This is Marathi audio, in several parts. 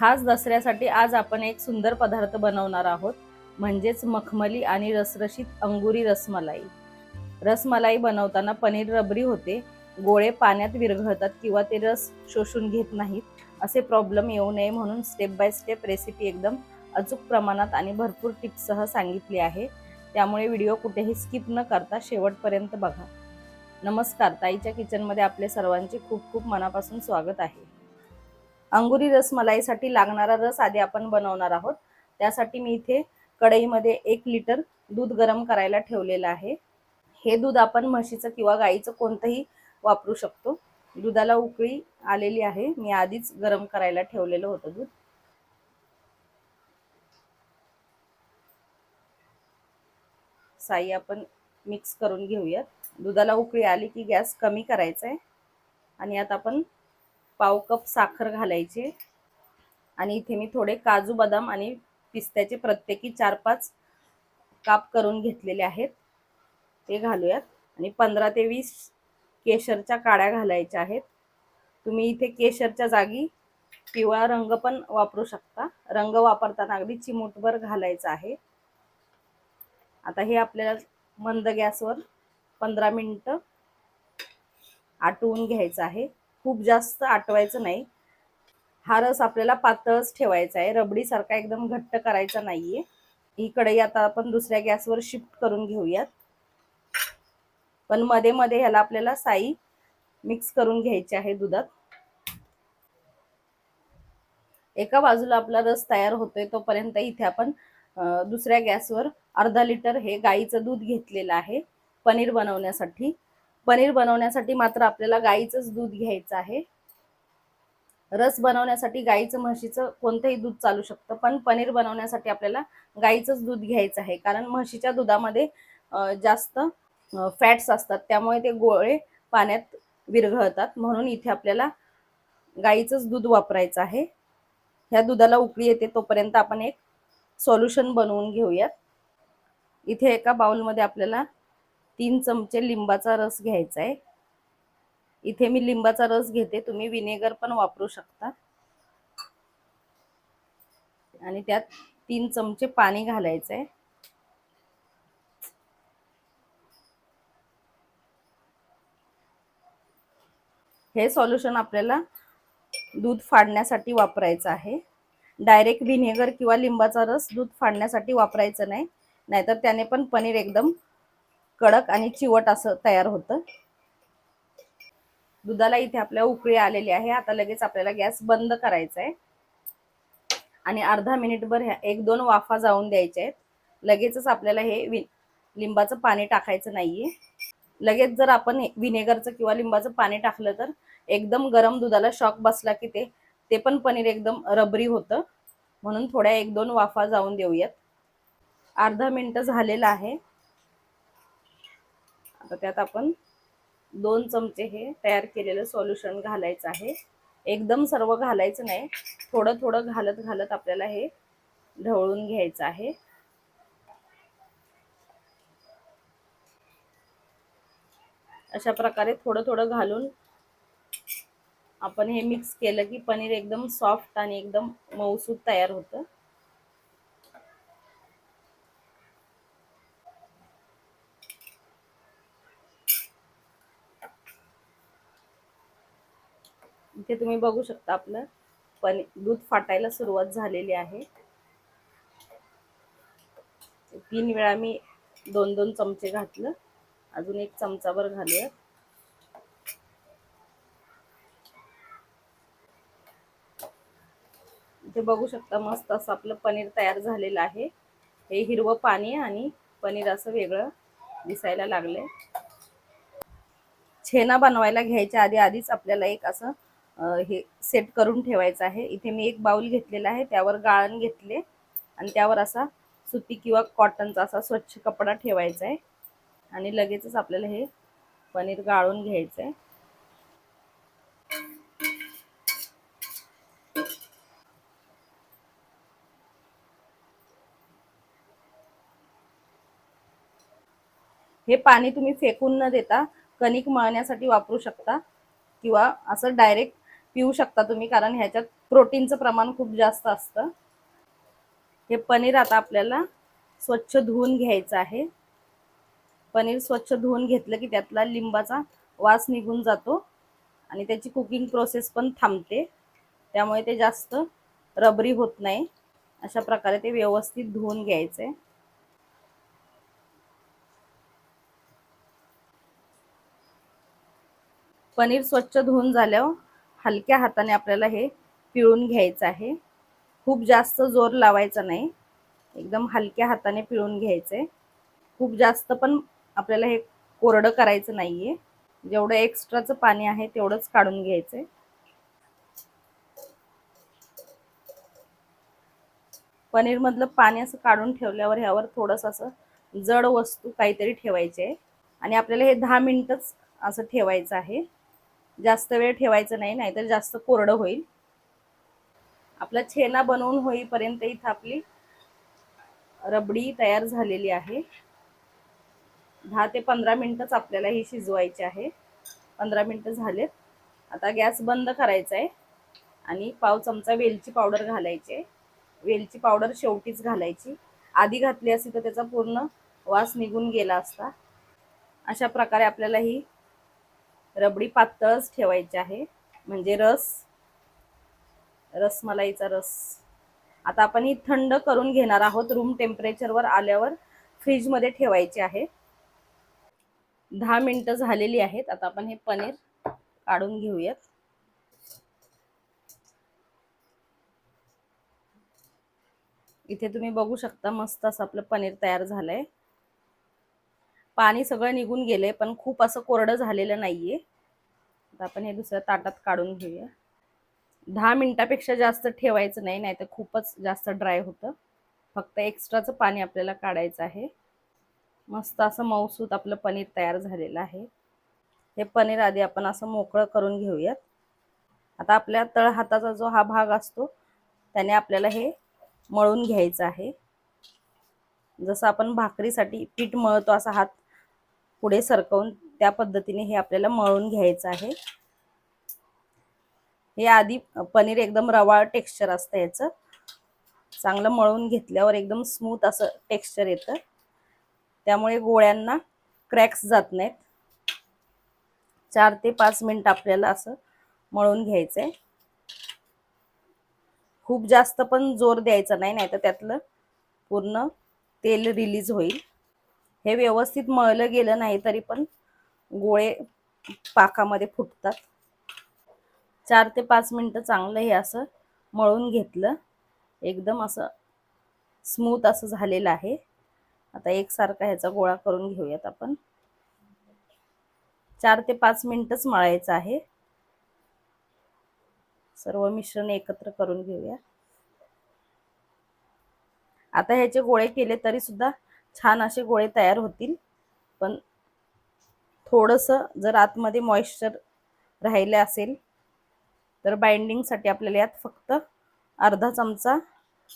खास दसऱ्यासाठी आज आपण एक सुंदर पदार्थ बनवणार आहोत. म्हणजेच मखमली आणि रसरशीत अंगुरी रसमलाई. रसमलाई बनवताना पनीर रबरी होते. गोळे पाण्यात विरघळतात किंवा ते रस शोषून घेत नाहीत. असे प्रॉब्लेम येऊ नये म्हणून स्टेप बाय स्टेप रेसिपी एकदम अचूक प्रमाणात आणि भरपूर टिप्ससह सांगितली आहे. त्यामुळे व्हिडिओ कुठेही स्किप न करता शेवटपर्यंत बघा. नमस्कार. ताईच्या किचनमध्ये आपले सर्वांचे खूप खूप मनापासून स्वागत आहे. अंगुरी रसमलाईसाठी लागणारा रस आधी आपण बनवणार आहोत. त्यासाठी मी इथे कढईमध्ये एक लिटर दूध गरम करायला ठेवलेलं आहे. हे दूध आपण म्हशीचं किंवा गाईचं कोणतंही वापरू शकतो. दुधाला उकळी आलेली आहे. मी आधीच गरम करायला ठेवलेलं होतं दूध. साई आपण मिक्स करून घेऊयात. दुधाला उकळी आली की गॅस कमी करायचा आहे. आणि आता आपण पाव कप साखर घालायची. आणि इथे मी थोडे काजू बदाम आणि पिस्त्याचे प्रत्येकी चार पाच काप करून घेतलेले आहेत. ते घालूयात. आणि पंधरा ते वीस केशरच्या काड्या घालायच्या आहेत. तुम्ही इथे केशरच्या जागी पिवळा रंग पण वापरू शकता. रंग वापरताना अगदी चिमूटभर घालायचा आहे. आता हे आपल्याला मंद गॅसवर पंधरा मिनटं आटवून घ्यायचं आहे. खूप जास्त आटवायचं नाही. हा रस आपल्याला पातळच ठेवायचा आहे. रबडीसारखा एकदम घट्ट करायचा नाहीये. ही कढई आता आपण दुसऱ्या गॅसवर शिफ्ट करून घेऊयात. पण मध्ये मध्ये ह्याला आपल्याला साई मिक्स करून घ्यायची आहे दुधात. एका बाजूला आपला रस तयार होतोय तोपर्यंत इथे आपण दुसऱ्या गॅसवर अर्धा लिटर हे गाईचं दूध घेतलेलं आहे. पनीर बनवण्यासाठी. पनीर बनवण्यासाठी मात्र आपल्याला गाईचंच दूध घ्यायचं आहे. रस बनवण्यासाठी गाईचं म्हशीचं कोणतंही दूध चालू शकतं पण पनीर बनवण्यासाठी आपल्याला गाईचंच दूध घ्यायचं आहे. कारण म्हशीच्या दुधामध्ये जास्त फॅट्स असतात. त्यामुळे ते गोळे पाण्यात विरघळतात. म्हणून इथे आपल्याला गाईचंच दूध वापरायचं आहे. ह्या दुधाला उकळी येते तोपर्यंत आपण एक सोल्युशन बनवून घेऊयात. इथे एका बाउलमध्ये आपल्याला तीन चमचे लिंबाचा रस घ्यायचा आहे. इथे मी लिंबाचा रस घेते तुम्ही विनेगर पण वापरू शकता. आणि त्यात तीन चमचे पाणी घालायचं आहे. हे सॉल्युशन आपल्याला दूध फाडण्यासाठी वापरायचं आहे. डायरेक्ट व्हिनेगर किंवा लिंबाचा रस दूध फाडण्यासाठी वापरायचं नाही. नाहीतर त्याने पण पनीर एकदम कडक आणि चिवट असं तयार होतं. दुधाला इथे आपल्या उकळी आलेली आहे. आता लगेच आपल्याला गॅस बंद करायचा आहे. आणि अर्धा मिनिटभर ह्या एक दोन वाफा जाऊन द्यायच्या आहेत. लगेचच आपल्याला हे वि लिंबाचं पाणी टाकायचं नाहीये. लगेच जर आपण व्हिनेगरचं किंवा लिंबाचं पाणी टाकलं तर एकदम गरम दुधाला शॉक बसला की ते ते पण पनीर एकदम रबरी होतं. म्हणून थोड्या एक दोन वाफा जाऊन देऊयात. अर्धा मिनिट झालेलं आहे. आता त्यात आपण दोन चमचे हे तयार केलेलं सॉल्युशन घालायचं आहे. एकदम सर्व घालायचं नाही. थोडं थोडं घालत घालत आपल्याला हे ढवळून घ्यायचं आहे. अशा प्रकारे थोडं थोडं घालून आपण हे मिक्स केलं की पनीर एकदम सॉफ्ट आणि एकदम मऊसूत तयार होतं. इथे तुम्ही बघू शकता आपलं. पनीर दूध फाटायला सुरुवात झालेली आहे. तीन वेळा मी दोन दोन चमचे घातलं. अजून एक चमचाभर घालूयात इथे बघू शकता मस्त असं आपलं पनीर तयार झालेलं आहे. हे हिरवं पाणी आणि पनीर असं वेगळं दिसायला लागलंय. छेना बनवायला घ्यायच्या आधी आधीच आपल्याला एक असं हे सेट करून ठेवायचं आहे. इथे मी एक बाउल घेतलेला आहे. त्यावर गाळण घेतले. आणि त्यावर असा सुती किंवा कॉटनचा असा स्वच्छ कपडा ठेवायचा आहे. आणि लगेचच आपल्याला हे पनीर गाळून घ्यायचं आहे. हे पाणी तुम्ही फेकून न देता कणिक मळण्यासाठी वापरू शकता किंवा असं डायरेक्ट पिऊ शकता तुम्ही कारण ह्याच्यात प्रोटीनचं प्रमाण खूप जास्त असतं. हे पनीर आता आपल्याला स्वच्छ धुवून घ्यायचं आहे. पनीर स्वच्छ धुवून घेतलं की त्यातला लिंबाचा वास निघून जातो आणि त्याची कुकिंग प्रोसेस पण थांबते. त्यामुळे ते जास्त रबरी होत नाही. अशा प्रकारे ते व्यवस्थित धुवून घ्यायचे. पनीर स्वच्छ धुवून झाल्यावर हलक्या हाताने आपल्याला हे पिळून घ्यायचं आहे. खूप जास्त जोर लावायचा नाही. एकदम हलक्या हाताने पिळून घ्यायचे. खूप जास्त पण आपल्याला हे कोरडं करायचं नाहीये. जेवढं एक्स्ट्राचं पाणी आहे तेवढंच काढून घ्यायचं. पनीर मधलं पाणी असं काढून ठेवल्यावर ह्यावर थोडस असं जड वस्तू काहीतरी ठेवायची. आहे आणि आपल्याला हे दहा मिनिटच असं ठेवायचं आहे. जास्त वेळ ठेवायचं नाही नाहीतर जास्त कोरडं होईल. आपला छेना बनवून होईपर्यंत इथं आपली रबडी तयार झालेली आहे. दहा ते पंधरा मिनटंच आपल्याला ही शिजवायची आहे. पंधरा मिनटं झालेत. आता गॅस बंद करायचा आहे आणि पाव चमचा वेलची पावडर घालायची वेलची पावडर शेवटीच घालायची. आधी घातली असती तर त्याचा पूर्ण वास निघून गेला असता. अशा प्रकारे आपल्याला ही रबडी पातळच ठेवायची आहे. म्हणजे रस. रसमलाईचा रस. आता आपण ही थंड करून घेणार आहोत रूम टेम्परेचरवर आल्यावर फ्रीजमध्ये ठेवायची आहे. दहा मिनटं झालेली आहेत. आता आपण हे पनीर काढून घेऊयात. इथे तुम्ही बघू शकता मस्त असं आपलं पनीर तयार झालंय. पाणी सगळं निघून गेलंय पण खूप असं कोरडं झालेलं नाहीये. आता आपण हे दुसऱ्या ताटात काढून घेऊया. दहा मिनिटापेक्षा जास्त ठेवायचं नाही नाहीतर खूपच जास्त ड्राय होतं. फक्त एक्स्ट्राचं पाणी आपल्याला काढायचं आहे. मस्त असं मऊसूत आपलं पनीर तयार झालेलं आहे. हे पनीर आधी आपण असं मोकळं करून घेऊयात. आता आपल्या तळ हाताचा जो हा भाग असतो त्याने आपल्याला हे मळून घ्यायचं आहे. जसं आपण भाकरीसाठी पीठ मळतो असा हात पुढे सरकवून त्या पद्धतीने हे आपल्याला मळून घ्यायचं आहे. हे आधी पनीर एकदम रवाळ टेक्स्चर असतं याचं. चांगलं मळून घेतल्यावर एकदम स्मूथ असं टेक्स्चर येतं. त्यामुळे गोळ्यांना क्रॅक्स जात नाहीत. चार ते पाच मिनिट आपल्याला असं मळून घ्यायचं आहे खूप जास्त पण जोर द्यायचा नाही नाही तर त्यातलं पूर्ण तेल रिलीज होईल. हे व्यवस्थित मळलं गेलं नाही तरी पण गोळे पाकामध्ये फुटतात. चार ते पाच मिनटं चांगलं हे असं मळून घेतलं. एकदम असं स्मूथ असं झालेलं आहे. आता एकसारखा ह्याचा गोळा करून घेऊयात आपण. चार ते पाच मिनिटच मळायचं आहे. सर्व मिश्रण एकत्र करून घेऊया. आता ह्याचे गोळे केले तरी सुद्धा छान असे गोळे तयार होतील. पण थोडंसं जर आतमध्ये मॉइश्चर राहिले असेल तर बाइंडिंगसाठी आपल्याला यात फक्त अर्धा चमचा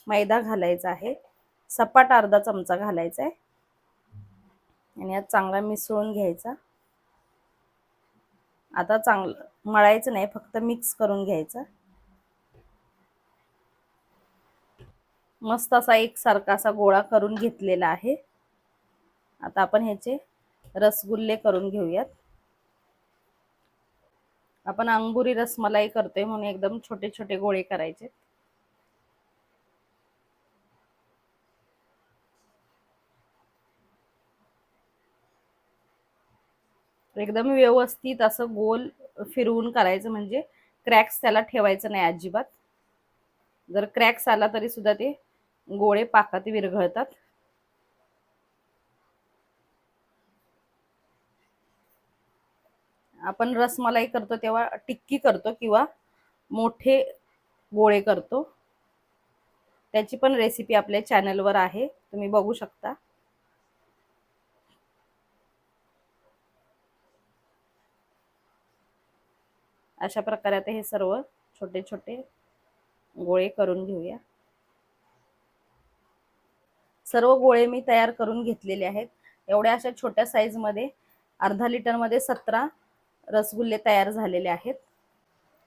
मैदा घालायचा आहे. सपाट अर्धा चमचा घालायचा आहे. आणि यात चांगला मिसळून घ्यायचा. आता चांगलं मळायचं नाही फक्त मिक्स करून घ्यायचं. मस्त असा एकसारखा असा गोळा करून घेतलेला आहे. आता आपण ह्याचे रसगुल्ले करून घेऊयात. आपण अंगुरी रसमलाई करतोय म्हणून एकदम छोटे छोटे गोळे करायचे. एकदम व्यवस्थित असं गोल फिरवून करायचं म्हणजे क्रॅक्स त्याला ठेवायचं नाही अजिबात. जर क्रॅक्स आला तरी सुद्धा ते गोळे पाकात विरघळतात. आपण रसमलाई करतो तेव्हा टिक्की करतो किंवा मोठे गोळे करतो. त्याची पण रेसिपी आपल्या चॅनलवर आहे. तुम्ही बघू शकता. अशा प्रकारे आता हे सर्व छोटे छोटे गोळे करून घेऊया. सर्व गोळे मी तयार करून घेतलेले आहेत. एवढ्या अशा छोट्या साईजमध्ये अर्धा लिटरमध्ये सतरा रसगुल्ले तयार झालेले आहेत.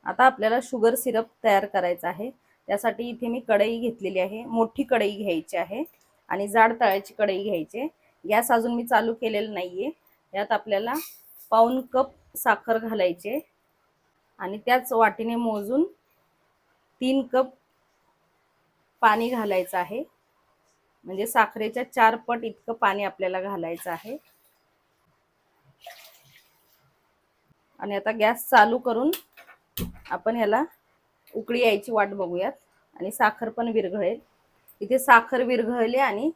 आता आपल्याला शुगर सिरप तयार करायचा आहे. त्यासाठी इथे मी कढई घेतलेली आहे. मोठी कढई घ्यायची आहे आणि जाड तळ्याची कढई घ्यायची गॅस अजून मी चालू केलेलं आहे यात आपल्याला पाऊन कप साखर घालायचे आणि त्याच वाटीने मोजून तीन कप पाणी घालायचं आहे. म्हणजे साखरेच्या चार पट इतकं पाणी आपल्याला घालायचं आहे. आणि आता गॅस चालू करून आपण ह्याला उकळी यायची वाट बघूयात. आणि साखर पण विरघळेल. इथे साखर विरघळली आणि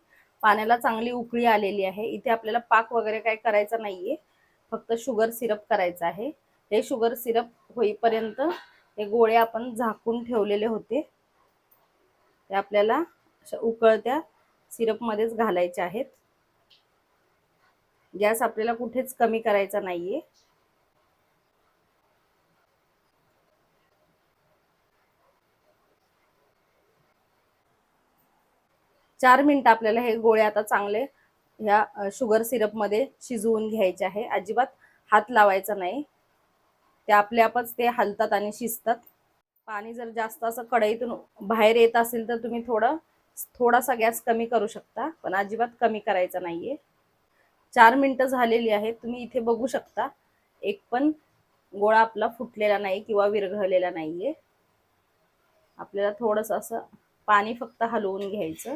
पाण्याला चांगली उकळी आलेली आहे. इथे आपल्याला पाक वगैरे काय करायचा नाहीये. फक्त शुगर सिरप करायचं आहे. हे शुगर सिरप होईपर्यंत हे गोळे आपण झाकून ठेवलेले होते. ते आपल्याला उकळत्या सिरपमध्येच घालायचे आहेत. गॅस आपल्याला कुठेच कमी करायचा नाहीये. चार मिनटं आपल्याला हे गोळे आता चांगले ह्या शुगर सिरपमध्ये शिजवून घ्यायचे आहे. अजिबात हात लावायचा नाही. ते आपल्यापच ते हलतात आणि शिजतात. पाणी जर जास्त असं कढईतून बाहेर येत असेल तर तुम्ही थोडं थोडासा गॅस कमी करू शकता पण अजिबात कमी करायचा नाहीये. चार मिनटं झालेली आहेत. तुम्ही इथे बघू शकता. एक पण गोळा आपला फुटलेला नाही किंवा विरघळलेला नाहीये. आपल्याला थोडंसं असं पाणी फक्त हलवून घ्यायचं.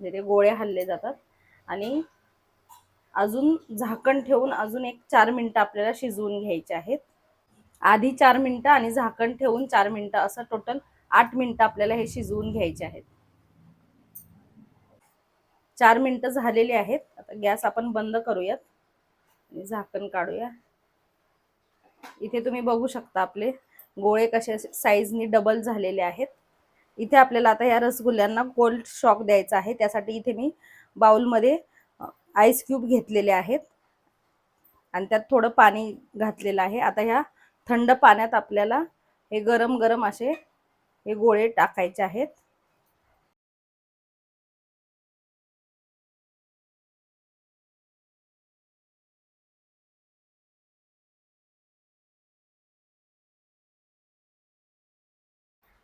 म्हणजे ते गोळे हल्ले जातात. आणि अजून झाकण ठेवून अजून एक चार मिनटं आपल्याला शिजवून घ्यायचे आहेत. आधी चार मिनटं आणि झाकण ठेवून चार मिनटं असं टोटल आठ मिनटं आपल्याला हे शिजवून घ्यायचे आहेत. चार मिनटं झालेली आहेत. आता गॅस आपण बंद करूयात. आणि झाकण काढूया. इथे तुम्ही बघू शकता आपले गोळे कसे साईजनी डबल झालेले आहेत. इथे आपल्याला आता या रसगुल्ल्यांना कोल्ड शॉक द्यायचा आहे. त्यासाठी इथे मी बाउलमध्ये आईस क्यूब घेतलेले आहेत. आणि त्यात थोडं पाणी घातलेलं आहे. आता ह्या थंड पाण्यात आपल्याला हे गरम गरम असे हे गोळे टाकायचे आहेत.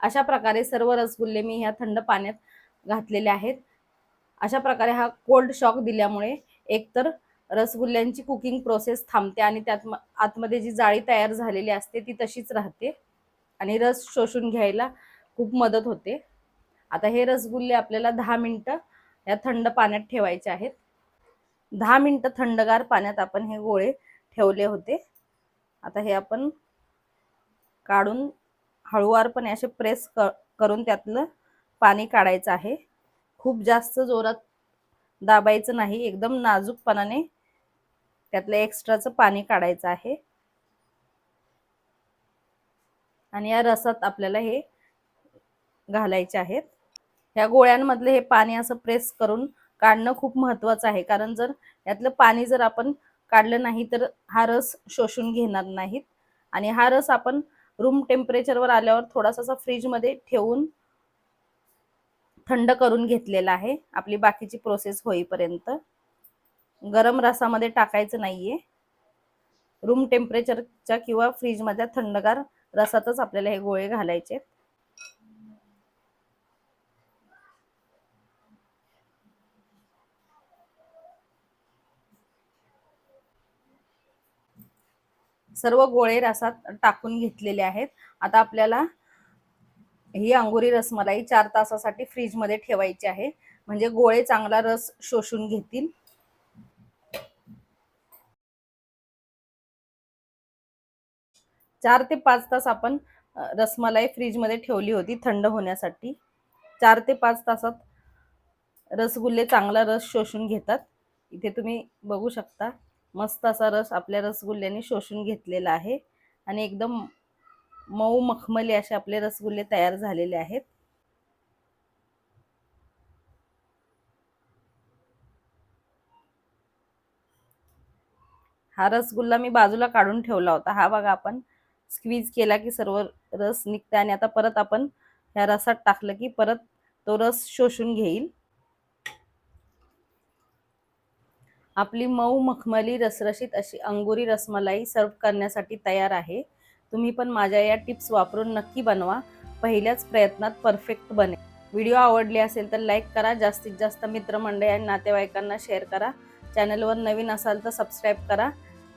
अशा प्रकारे सर्व रसगुल्ले मी ह्या थंड पाण्यात घातलेले आहेत. अशा प्रकारे हा कोल्ड शॉक दिल्यामुळे एकतर रसगुल्ल्यांची कुकिंग प्रोसेस थांबते आणि त्यात आतमध्ये जी जाळी तयार झालेली असते ती तशीच राहते आणि रस शोषून घ्यायला खूप मदत होते. आता हे रसगुल्ले आपल्याला दहा मिनटं या थंड पाण्यात ठेवायचे आहेत. दहा मिनटं थंडगार पाण्यात आपण हे गोळे ठेवले होते. आता हे आपण काढून हळुवारपणे असे प्रेस करून त्यातलं पाणी काढायचं आहे. खूप जास्त जोरात दाबायचं नाही एकदम नाजूकपणाने त्यातलं एक्स्ट्राचं पाणी काढायचं आहे. आणि या रसात आपल्याला हे घालायचे आहेत. ह्या गोळ्यांमधले हे पाणी असं प्रेस करून काढणं खूप महत्वाचं आहे. कारण जर यातलं पाणी जर आपण काढलं नाही तर हा रस शोषून घेणार नाहीत. आणि हा रस आपण रूम टेम्परेचरवर आल्यावर थोडासा फ्रीजमध्ये ठेवून थंड करून घेतलेला आहे. आपली बाकीची प्रोसेस होईपर्यंत. गरम रसामध्ये टाकायचं नाहीये. रूम टेम्परेचरच्या किंवा फ्रीजमधल्या थंडगार रसातच आपल्याला हे गोळे घालायचे सर्व गोळे रसात टाकून घेतलेले आहेत. आता आपल्याला ही अंगुरी रसमलाई चार तासासाठी फ्रीजमध्ये ठेवायची आहे. म्हणजे गोळे चांगला रस शोषून घेतील. चार ते पाच तास आपण रसमलाई फ्रीजमध्ये ठेवली होती थंड होण्यासाठी. चार ते पाच तासात रसगुल्ले चांगला रस शोषून घेतात. इथे तुम्ही बघू शकता. मस्त असा रस आपल्या रसगुल्ल्याने शोषून घेतलेला आहे. आणि एकदम मऊ मखमली असे आपले रसगुल्ले तयार झालेले आहेत. हा रसगुल्ला मी बाजूला काढून ठेवला होता. हा बघा आपण स्क्वीज केला की सर्व रस निघते आणि आता परत आपण ह्या रसात टाकलं की परत तो रस शोषून घेईल. आपली मऊ मखमली रसरशीत अशी अंगुरी रसमलाई सर्व करण्यासाठी तयार आहे. तुम्ही पण माझ्या या टिप्स वापरून नक्की बनवा. पहिल्याच प्रयत्नात परफेक्ट बने. व्हिडिओ आवडले असेल तर लाईक करा. जास्तीत जास्त मित्रमंडळी आणि नातेवाईकांना शेअर करा. चॅनलवर नवीन असाल तर सबस्क्राईब करा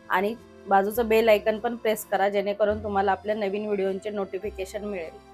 आणि बाजूचं बेल आयकन पण प्रेस करा जेणेकरून तुम्हाला आपल्या नवीन व्हिडिओंचे नोटिफिकेशन मिळेल.